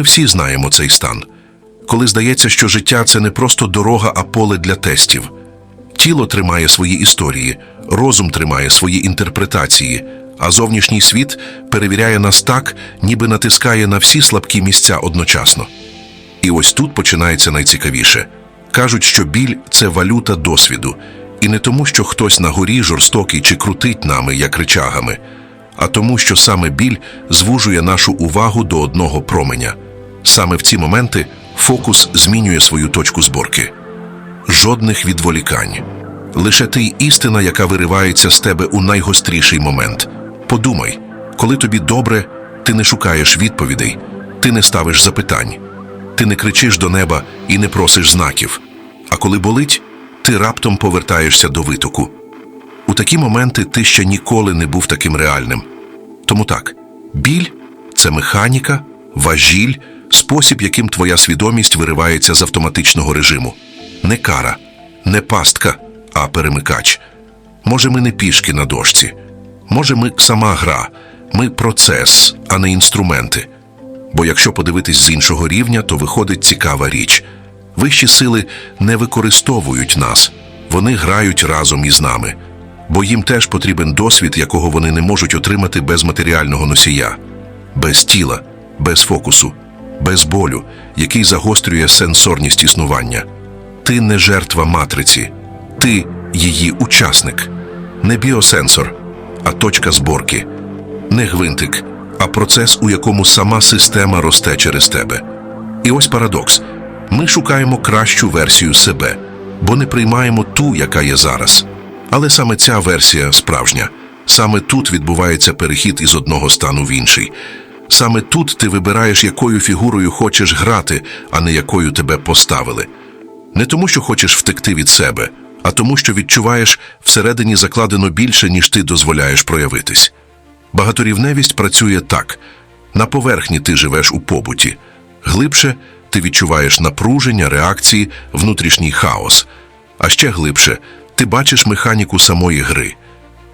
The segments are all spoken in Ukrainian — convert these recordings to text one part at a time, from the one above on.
Ми всі знаємо цей стан. Коли здається, що життя це не просто дорога, а поле для тестів. Тіло тримає свої історії, розум тримає свої інтерпретації, а зовнішній світ перевіряє нас так, ніби натискає на всі слабкі місця одночасно. І ось тут починається найцікавіше. Кажуть, що біль це валюта досвіду, і не тому, що хтось на горі жорстокий чи крутить нами, як ричагами, а тому, що саме біль звужує нашу увагу до одного променя. Саме в ці моменти фокус змінює свою точку зборки. Жодних відволікань. Лише ти істина, яка виривається з тебе у найгостріший момент. Подумай, коли тобі добре, ти не шукаєш відповідей, ти не ставиш запитань, ти не кричиш до неба і не просиш знаків. А коли болить, ти раптом повертаєшся до витоку. У такі моменти ти ще ніколи не був таким реальним. Тому так, біль це механіка, важіль, спосіб, яким твоя свідомість виривається з автоматичного режиму. Не кара, не пастка, а перемикач. Може, ми не пішки на дошці. Може, ми сама гра, ми процес, а не інструменти. Бо якщо подивитись з іншого рівня, то виходить цікава річ. Вищі сили не використовують нас, вони грають разом із нами, бо їм теж потрібен досвід, якого вони не можуть отримати без матеріального носія, без тіла, без фокусу, без болю, який загострює сенсорність існування. Ти не жертва матриці, ти її учасник, не біосенсор, а точка зборки, не гвинтик, а процес, у якому сама система росте через тебе. І ось парадокс: ми шукаємо кращу версію себе, бо не приймаємо ту, яка є зараз. Але саме ця версія справжня. Саме тут відбувається перехід із одного стану в інший. Саме тут ти вибираєш, якою фігурою хочеш грати, а не якою тебе поставили. Не тому, що хочеш втекти від себе, а тому, що відчуваєш всередині закладено більше, ніж ти дозволяєш проявитись. Багаторівневість працює так: на поверхні ти живеш у побуті, глибше ти відчуваєш напруження, реакції, внутрішній хаос, а ще глибше ти бачиш механіку самої гри.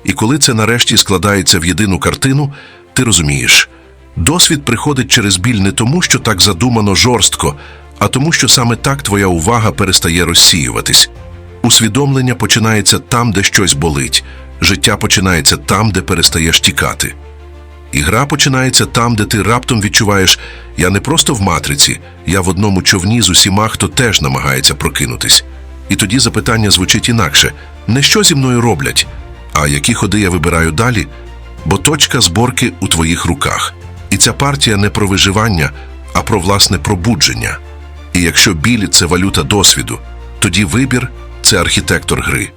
І коли це нарешті складається в єдину картину, ти розумієш, досвід приходить через біль не тому, що так задумано жорстко, а тому, що саме так твоя увага перестає розсіюватись. Усвідомлення починається там, де щось болить, життя починається там, де перестаєш тікати. І гра починається там, де ти раптом відчуваєш, я не просто в матриці, я в одному човні з усіма, хто теж намагається прокинутись. І тоді запитання звучить інакше: не що зі мною роблять, а які ходи я вибираю далі, бо точка зборки у твоїх руках. І ця партія не про виживання, а про власне пробудження. І якщо білі це валюта досвіду, тоді вибір це архітектор гри.